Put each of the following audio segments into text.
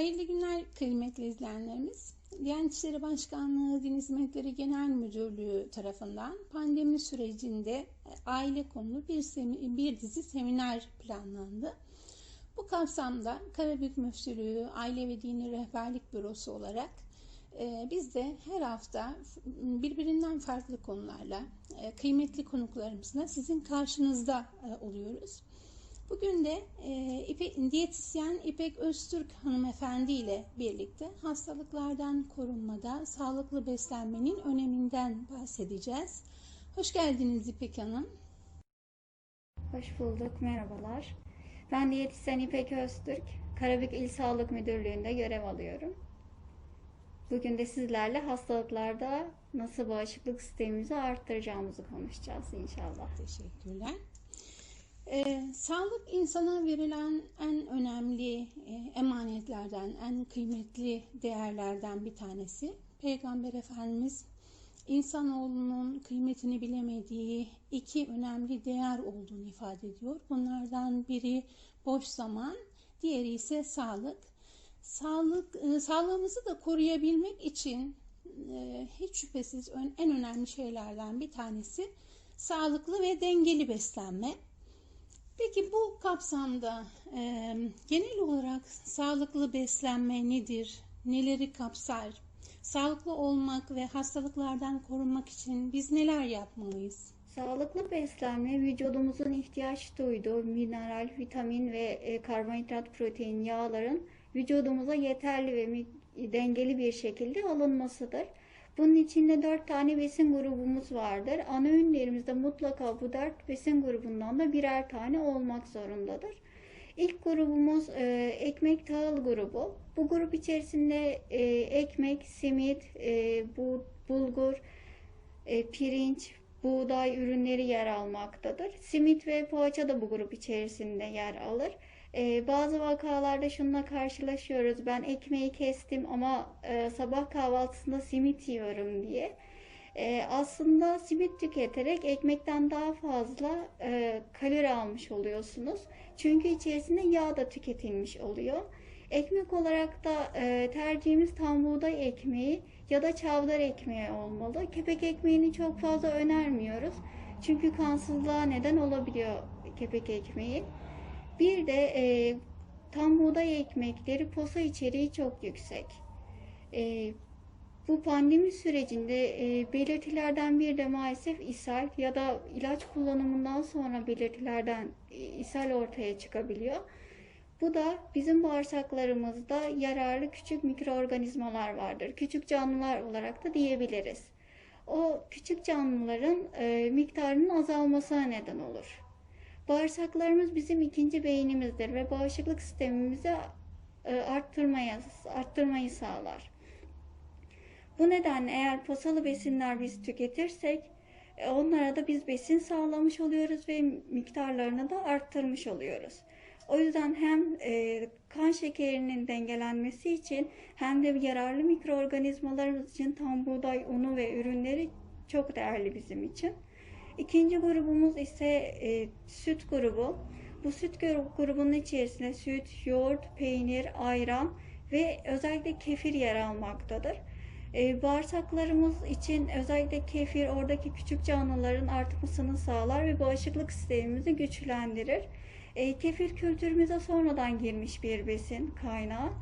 Hayırlı günler kıymetli izleyenlerimiz. Diyanet İşleri Başkanlığı Din Hizmetleri Genel Müdürlüğü tarafından pandemi sürecinde e, aile konulu bir, bir dizi seminer planlandı. Bu kapsamda Karabük Müftülüğü Aile ve Dini Rehberlik Bürosu olarak e, biz de her hafta birbirinden farklı konularla e, kıymetli konuklarımızla sizin karşınızda e, oluyoruz. Bugün de e, İpek, diyetisyen İpek Öztürk hanımefendi ile birlikte hastalıklardan korunmada sağlıklı beslenmenin öneminden bahsedeceğiz. Hoş geldiniz İpek Hanım. Hoş bulduk, merhabalar. Ben diyetisyen İpek Öztürk, Karabük İl Sağlık Müdürlüğü'nde görev alıyorum. Bugün de sizlerle hastalıklarda nasıl bağışıklık sistemimizi arttıracağımızı konuşacağız inşallah. Teşekkürler. Ee, sağlık insana verilen en önemli e, emanetlerden, en kıymetli değerlerden bir tanesi. Peygamber Efendimiz insanoğlunun kıymetini bilemediği iki önemli değer olduğunu ifade ediyor. Bunlardan biri boş zaman, diğeri ise sağlık. Sağlık, e, sağlığımızı da koruyabilmek için e, hiç şüphesiz en önemli şeylerden bir tanesi sağlıklı ve dengeli beslenme. Peki bu kapsamda e, genel olarak sağlıklı beslenme nedir? Neleri kapsar? Sağlıklı olmak ve hastalıklardan korunmak için biz neler yapmalıyız? Sağlıklı beslenme vücudumuzun ihtiyaç duyduğu mineral, vitamin ve e, karbonhidrat, protein, yağların vücudumuza yeterli ve dengeli bir şekilde alınmasıdır. Bunun içinde dört tane besin grubumuz vardır. Ana öğünlerimizde mutlaka bu dört besin grubundan da birer tane olmak zorundadır. İlk grubumuz e, ekmek tahıl grubu. Bu grup içerisinde e, ekmek, simit, e, bu, bulgur, e, pirinç, buğday ürünleri yer almaktadır. Simit ve poğaça da bu grup içerisinde yer alır. E, bazı vakalarda şununla karşılaşıyoruz. Ben ekmeği kestim ama e, sabah kahvaltısında simit yiyorum diye. E, aslında simit tüketerek ekmekten daha fazla e, kalori almış oluyorsunuz. Çünkü içerisinde yağ da tüketilmiş oluyor. Ekmek olarak da e, tercihimiz tam buğday ekmeği ya da çavdar ekmeği olmalı. Kepek ekmeğini çok fazla önermiyoruz. Çünkü kansızlığa neden olabiliyor kepek ekmeği. Bir de e, tam buğday ekmekleri posa içeriği çok yüksek. E, bu pandemi sürecinde e, belirtilerden bir de maalesef ishal ya da ilaç kullanımından sonra belirtilerden e, ishal ortaya çıkabiliyor. Bu da bizim bağırsaklarımızda yararlı küçük mikroorganizmalar vardır. Küçük canlılar olarak da diyebiliriz. O küçük canlıların e, miktarının azalmasına neden olur. Bağırsaklarımız bizim ikinci beynimizdir ve bağışıklık sistemimizi e, arttırmaya, arttırmayı sağlar. Bu nedenle eğer posalı besinler biz tüketirsek e, onlara da biz besin sağlamış oluyoruz ve miktarlarını da arttırmış oluyoruz. O yüzden hem e, kan şekerinin dengelenmesi için hem de yararlı mikroorganizmalarımız için tam buğday unu ve ürünleri çok değerli bizim için. İkinci grubumuz ise e, süt grubu. Bu süt gru- grubunun içerisinde süt, yoğurt, peynir, ayran ve özellikle kefir yer almaktadır. E, bağırsaklarımız için özellikle kefir oradaki küçük canlıların artmasını sağlar ve bağışıklık sistemimizi güçlendirir. E, kefir kültürümüze sonradan girmiş bir besin kaynağı.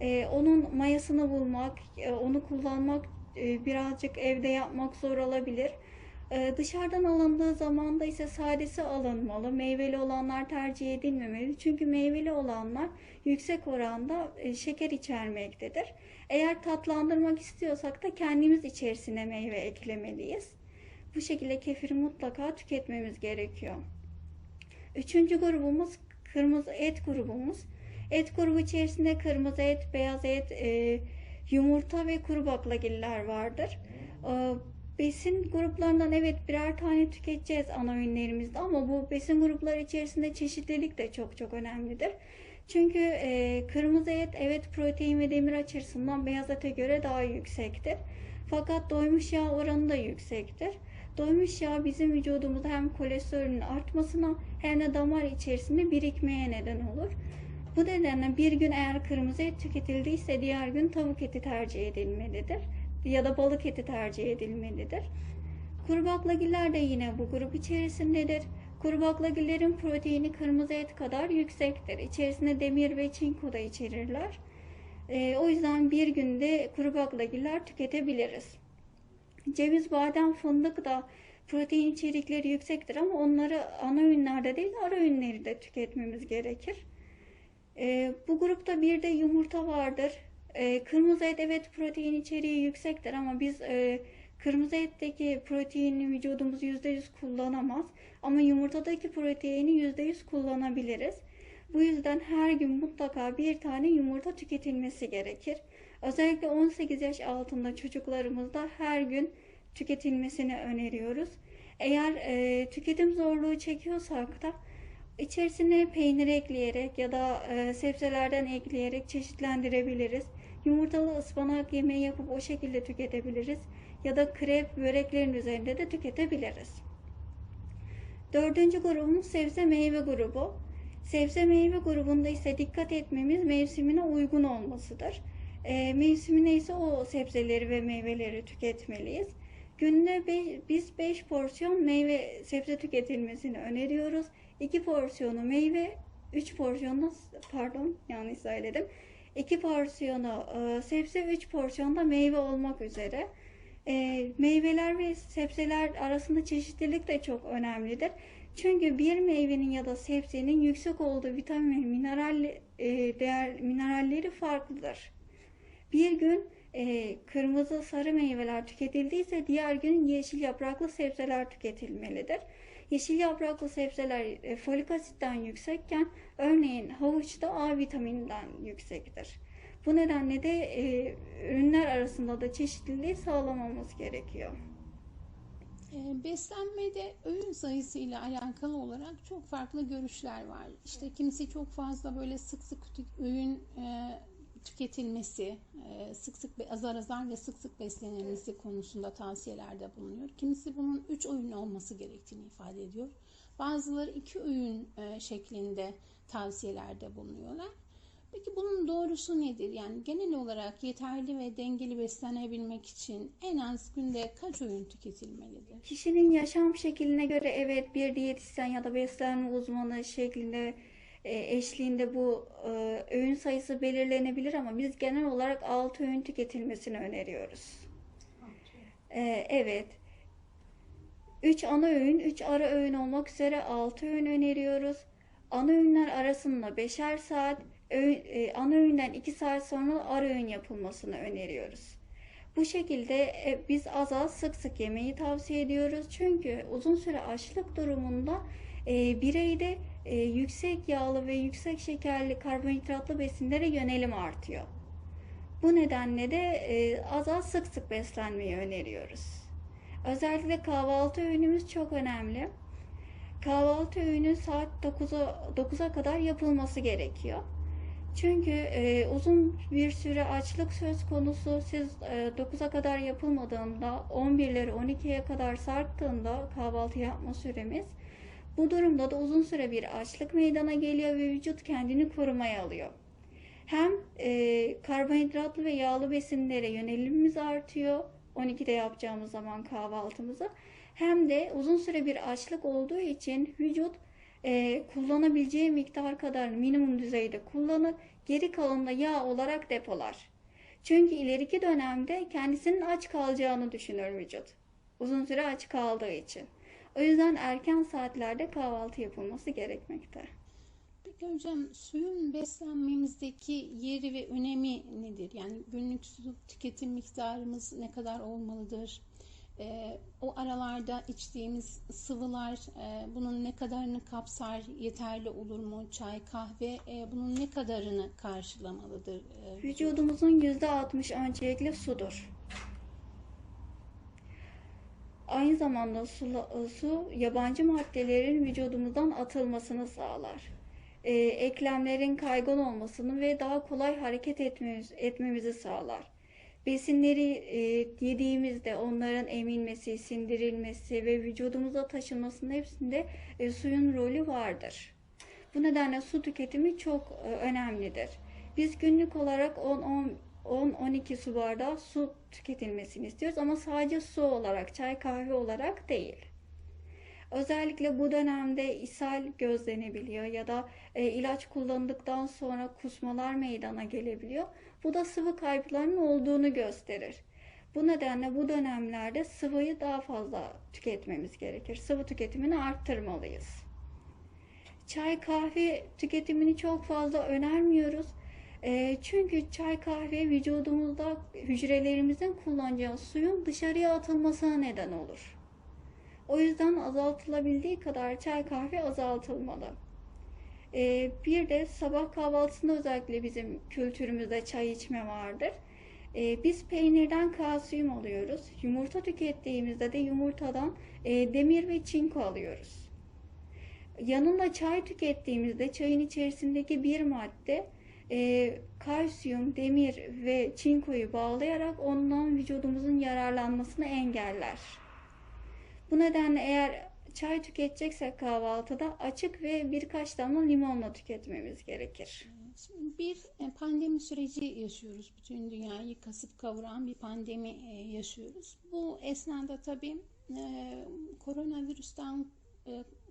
E, onun mayasını bulmak, e, onu kullanmak e, birazcık evde yapmak zor olabilir. E, dışarıdan alındığı zaman da ise sadesi alınmalı. Meyveli olanlar tercih edilmemeli. Çünkü meyveli olanlar yüksek oranda e, şeker içermektedir. Eğer tatlandırmak istiyorsak da kendimiz içerisine meyve eklemeliyiz. Bu şekilde kefiri mutlaka tüketmemiz gerekiyor. Üçüncü grubumuz kırmızı et grubumuz. Et grubu içerisinde kırmızı et, beyaz et, e, yumurta ve kuru baklagiller vardır. E, besin gruplarından evet birer tane tüketeceğiz ana öğünlerimizde ama bu besin grupları içerisinde çeşitlilik de çok çok önemlidir. Çünkü e, kırmızı et evet protein ve demir açısından beyaz ete göre daha yüksektir. Fakat doymuş yağ oranı da yüksektir. Doymuş yağ bizim vücudumuzda hem kolesterolün artmasına hem de damar içerisinde birikmeye neden olur. Bu nedenle bir gün eğer kırmızı et tüketildiyse diğer gün tavuk eti tercih edilmelidir ya da balık eti tercih edilmelidir. Kuru baklagiller de yine bu grup içerisindedir. Kuru baklagillerin proteini kırmızı et kadar yüksektir. İçerisinde demir ve çinko da içerirler. Ee, o yüzden bir günde kuru baklagiller tüketebiliriz. Ceviz, badem, fındık da protein içerikleri yüksektir ama onları ana öğünlerde değil ara öğünleri de tüketmemiz gerekir. Ee, bu grupta bir de yumurta vardır. Ee, kırmızı et evet protein içeriği yüksektir ama biz e, kırmızı etteki proteini vücudumuz %100 kullanamaz. Ama yumurtadaki proteini %100 kullanabiliriz. Bu yüzden her gün mutlaka bir tane yumurta tüketilmesi gerekir. Özellikle 18 yaş altında çocuklarımızda her gün tüketilmesini öneriyoruz. Eğer e, tüketim zorluğu çekiyorsak da içerisine peynir ekleyerek ya da e, sebzelerden ekleyerek çeşitlendirebiliriz. Yumurtalı ıspanak yemeği yapıp o şekilde tüketebiliriz. Ya da krep, böreklerin üzerinde de tüketebiliriz. Dördüncü grubumuz sebze meyve grubu. Sebze meyve grubunda ise dikkat etmemiz mevsimine uygun olmasıdır. E, mevsimine ise o sebzeleri ve meyveleri tüketmeliyiz. Günde biz 5 porsiyon meyve sebze tüketilmesini öneriyoruz. 2 porsiyonu meyve, 3 porsiyonu pardon yanlış söyledim. 2 porsiyonu e, sebze, 3 porsiyonda meyve olmak üzere. E, meyveler ve sebzeler arasında çeşitlilik de çok önemlidir. Çünkü bir meyvenin ya da sebzenin yüksek olduğu vitamin ve mineral e, değer mineralleri farklıdır. Bir gün e, kırmızı sarı meyveler tüketildiyse diğer gün yeşil yapraklı sebzeler tüketilmelidir. Yeşil yapraklı sebzeler e, folik asitten yüksekken örneğin havuçta A vitamininden yüksektir. Bu nedenle de e, ürünler arasında da çeşitliliği sağlamamız gerekiyor. E, Beslenmede öğün sayısı ile alakalı olarak çok farklı görüşler var. İşte kimisi çok fazla böyle sık sık öğün e, tüketilmesi, e, sık sık azar azar ve sık sık beslenilmesi konusunda tavsiyelerde bulunuyor. Kimisi bunun 3 öğün olması gerektiğini ifade ediyor. Bazıları 2 öğün e, şeklinde tavsiyelerde bulunuyorlar. Peki bunun doğrusu nedir? Yani genel olarak yeterli ve dengeli beslenebilmek için en az günde kaç öğün tüketilmelidir? Kişinin yaşam şekline göre evet bir diyetisyen ya da beslenme uzmanı şeklinde eşliğinde bu e, öğün sayısı belirlenebilir ama biz genel olarak 6 öğün tüketilmesini öneriyoruz. E, evet. 3 ana öğün, 3 ara öğün olmak üzere 6 öğün öneriyoruz. Ana öğünler arasında 5'er saat, öğün- e, ana öğünden 2 saat sonra ara öğün yapılmasını öneriyoruz. Bu şekilde e, biz az az sık sık yemeyi tavsiye ediyoruz. Çünkü uzun süre açlık durumunda e, bireyde e, yüksek yağlı ve yüksek şekerli karbonhidratlı besinlere yönelim artıyor. Bu nedenle de e, az az sık sık beslenmeyi öneriyoruz. Özellikle kahvaltı öğünümüz çok önemli. Kahvaltı öğünü saat 9'a 9'a kadar yapılması gerekiyor. Çünkü e, uzun bir süre açlık söz konusu. Siz e, 9'a kadar yapılmadığında 11'leri 12'ye kadar sarktığında kahvaltı yapma süremiz bu durumda da uzun süre bir açlık meydana geliyor ve vücut kendini korumaya alıyor. Hem e, karbonhidratlı ve yağlı besinlere yönelimimiz artıyor 12'de yapacağımız zaman kahvaltımızı. Hem de uzun süre bir açlık olduğu için vücut e, kullanabileceği miktar kadar minimum düzeyde kullanır, geri kalanını da yağ olarak depolar. Çünkü ileriki dönemde kendisinin aç kalacağını düşünür vücut. Uzun süre aç kaldığı için. O yüzden erken saatlerde kahvaltı yapılması gerekmekte. Peki hocam suyun beslenmemizdeki yeri ve önemi nedir? Yani günlük su tüketim miktarımız ne kadar olmalıdır? Ee, o aralarda içtiğimiz sıvılar e, bunun ne kadarını kapsar? Yeterli olur mu? Çay, kahve e, bunun ne kadarını karşılamalıdır? e, Vücudumuzun %60 öncelikle sudur. Aynı zamanda su, su yabancı maddelerin vücudumuzdan atılmasını sağlar. Ee, eklemlerin kaygan olmasını ve daha kolay hareket etmemiz, etmemizi sağlar. Besinleri e, yediğimizde onların emilmesi, sindirilmesi ve vücudumuza taşınmasının hepsinde e, suyun rolü vardır. Bu nedenle su tüketimi çok e, önemlidir. Biz günlük olarak 10-12 su bardağı su tüketilmesini istiyoruz ama sadece su olarak, çay kahve olarak değil. Özellikle bu dönemde ishal gözlenebiliyor ya da e, ilaç kullandıktan sonra kusmalar meydana gelebiliyor. Bu da sıvı kayıplarının olduğunu gösterir. Bu nedenle bu dönemlerde sıvıyı daha fazla tüketmemiz gerekir. Sıvı tüketimini arttırmalıyız. Çay kahve tüketimini çok fazla önermiyoruz. E, çünkü çay kahve vücudumuzda hücrelerimizin kullanacağı suyun dışarıya atılmasına neden olur. O yüzden azaltılabildiği kadar çay kahve azaltılmalı. Ee, bir de sabah kahvaltısında özellikle bizim kültürümüzde çay içme vardır. Ee, biz peynirden kalsiyum alıyoruz. Yumurta tükettiğimizde de yumurtadan e, demir ve çinko alıyoruz. Yanında çay tükettiğimizde çayın içerisindeki bir madde e, kalsiyum, demir ve çinkoyu bağlayarak ondan vücudumuzun yararlanmasını engeller. Bu nedenle eğer çay tüketeceksek kahvaltıda açık ve birkaç damla limonla tüketmemiz gerekir. Bir e, pandemi süreci yaşıyoruz. Bütün dünyayı kasıp kavuran bir pandemi e, yaşıyoruz. Bu esnada tabii e, koronavirüsten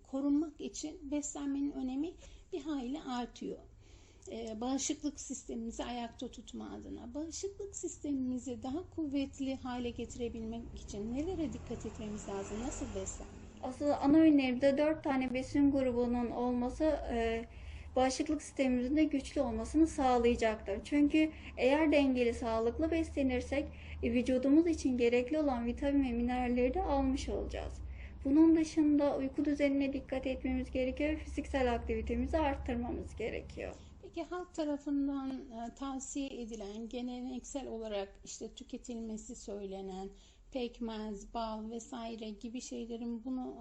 korunmak için beslenmenin önemi bir hayli artıyor. Bağışıklık sistemimizi ayakta tutma adına, bağışıklık sistemimizi daha kuvvetli hale getirebilmek için nelere dikkat etmemiz lazım? Nasıl beslenmek? Aslında ana önerimde dört tane besin grubunun olması e, bağışıklık sistemimizin de güçlü olmasını sağlayacaktır. Çünkü eğer dengeli sağlıklı beslenirsek e, vücudumuz için gerekli olan vitamin ve mineralleri de almış olacağız. Bunun dışında uyku düzenine dikkat etmemiz gerekiyor ve fiziksel aktivitemizi arttırmamız gerekiyor. Peki halk tarafından e, tavsiye edilen geleneksel olarak işte tüketilmesi söylenen pekmez, bal vesaire gibi şeylerin bunu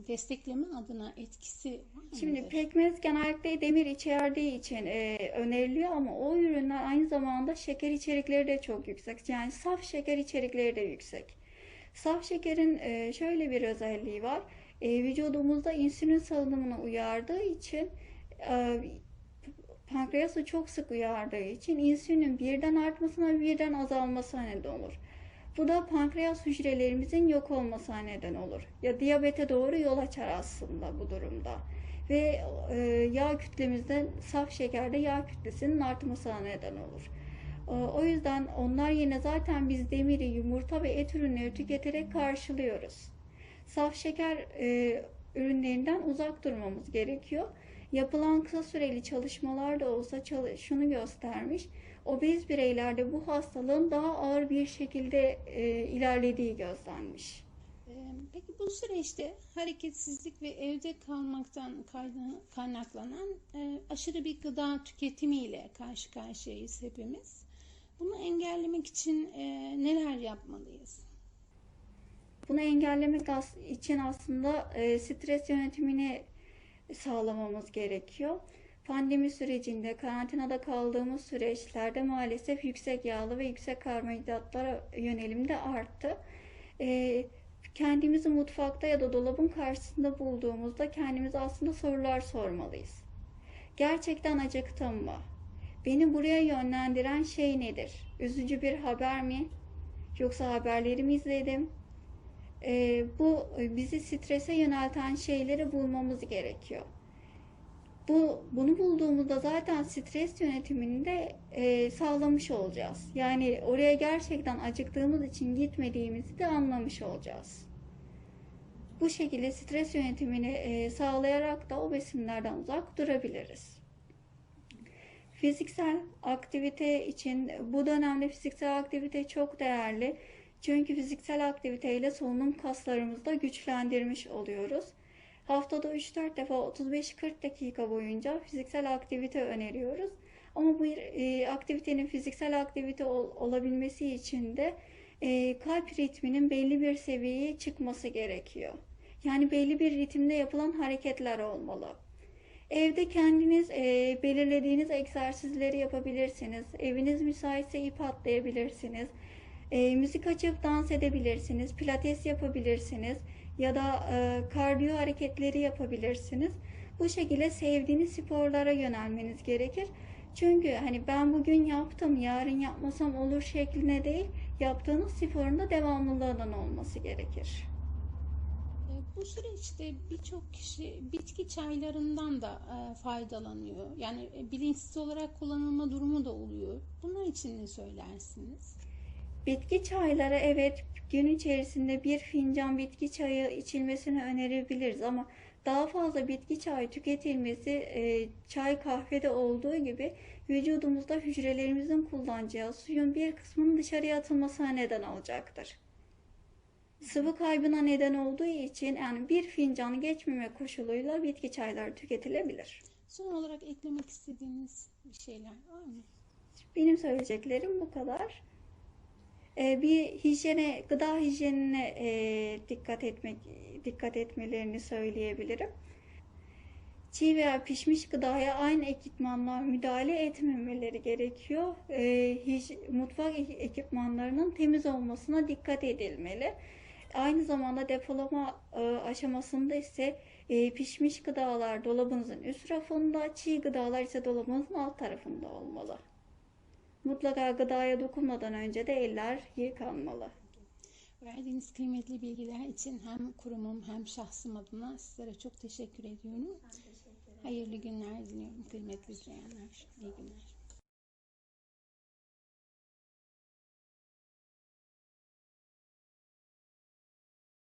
e, destekleme adına etkisi var mıdır? Şimdi pekmez genellikle demir içerdiği için e, öneriliyor ama o ürünler aynı zamanda şeker içerikleri de çok yüksek. Yani saf şeker içerikleri de yüksek. Saf şekerin e, şöyle bir özelliği var. E, vücudumuzda insülin salınımını uyardığı için e, pankreası çok sık uyardığı için insülinin birden artmasına birden azalmasına neden olur. Bu da pankreas hücrelerimizin yok olmasına neden olur. Ya diyabete doğru yol açar aslında bu durumda. Ve e, yağ kütlemizden saf şekerde yağ kütlesinin artmasına neden olur. E, o yüzden onlar yine zaten biz demiri, yumurta ve et ürünleri tüketerek karşılıyoruz. Saf şeker e, ürünlerinden uzak durmamız gerekiyor. Yapılan kısa süreli çalışmalar da olsa şunu göstermiş obez bireylerde bu hastalığın daha ağır bir şekilde e, ilerlediği gözlenmiş. Peki bu süreçte hareketsizlik ve evde kalmaktan kaynaklanan e, aşırı bir gıda tüketimiyle karşı karşıyayız hepimiz. Bunu engellemek için e, neler yapmalıyız? Bunu engellemek için aslında stres yönetimini sağlamamız gerekiyor. Pandemi sürecinde, karantinada kaldığımız süreçlerde maalesef yüksek yağlı ve yüksek karbonhidratlara yönelim de arttı. Ee, kendimizi mutfakta ya da dolabın karşısında bulduğumuzda kendimize aslında sorular sormalıyız. Gerçekten acıktım mı? Beni buraya yönlendiren şey nedir? Üzücü bir haber mi? Yoksa haberleri mi izledim? Ee, bu bizi strese yönelten şeyleri bulmamız gerekiyor. Bu bunu bulduğumuzda zaten stres yönetimini de e, sağlamış olacağız. Yani oraya gerçekten acıktığımız için gitmediğimizi de anlamış olacağız. Bu şekilde stres yönetimini e, sağlayarak da o besinlerden uzak durabiliriz. Fiziksel aktivite için bu dönemde fiziksel aktivite çok değerli. Çünkü fiziksel aktiviteyle solunum kaslarımızı da güçlendirmiş oluyoruz. Haftada 3-4 defa 35-40 dakika boyunca fiziksel aktivite öneriyoruz. Ama bu e, aktivitenin fiziksel aktivite ol, olabilmesi için de e, kalp ritminin belli bir seviyeye çıkması gerekiyor. Yani belli bir ritimde yapılan hareketler olmalı. Evde kendiniz e, belirlediğiniz egzersizleri yapabilirsiniz. Eviniz müsaitse ip atlayabilirsiniz. E, müzik açıp dans edebilirsiniz. Pilates yapabilirsiniz ya da e, kardiyo hareketleri yapabilirsiniz. Bu şekilde sevdiğiniz sporlara yönelmeniz gerekir. Çünkü hani ben bugün yaptım, yarın yapmasam olur şekline değil, yaptığınız sporun da devamlılığının olması gerekir. E, Bu süreçte birçok kişi bitki çaylarından da e, faydalanıyor. Yani e, bilinçsiz olarak kullanılma durumu da oluyor. Bunlar için ne söylersiniz? Bitki çayları evet gün içerisinde bir fincan bitki çayı içilmesini önerebiliriz ama daha fazla bitki çayı tüketilmesi e, çay kahvede olduğu gibi vücudumuzda hücrelerimizin kullanacağı suyun bir kısmının dışarıya atılmasına neden olacaktır. Sıvı kaybına neden olduğu için yani bir fincanı geçmeme koşuluyla bitki çayları tüketilebilir. Son olarak eklemek istediğiniz bir şeyler var mı? Benim söyleyeceklerim bu kadar. Ee, bir hijyene, gıda hijyenine e, dikkat etmek, dikkat etmelerini söyleyebilirim. Çiğ veya pişmiş gıdaya aynı ekipmanlar müdahale etmemeleri gerekiyor. Ee, mutfak ek- ekipmanlarının temiz olmasına dikkat edilmeli. Aynı zamanda depolama e, aşamasında ise e, pişmiş gıdalar dolabınızın üst rafında, çiğ gıdalar ise dolabınızın alt tarafında olmalı. Mutlaka gıdaya dokunmadan önce de eller yıkanmalı. Verdiğiniz kıymetli bilgiler için hem kurumum hem şahsım adına sizlere çok teşekkür ediyorum. Hayırlı günler diliyorum kıymetli izleyenler. İyi günler.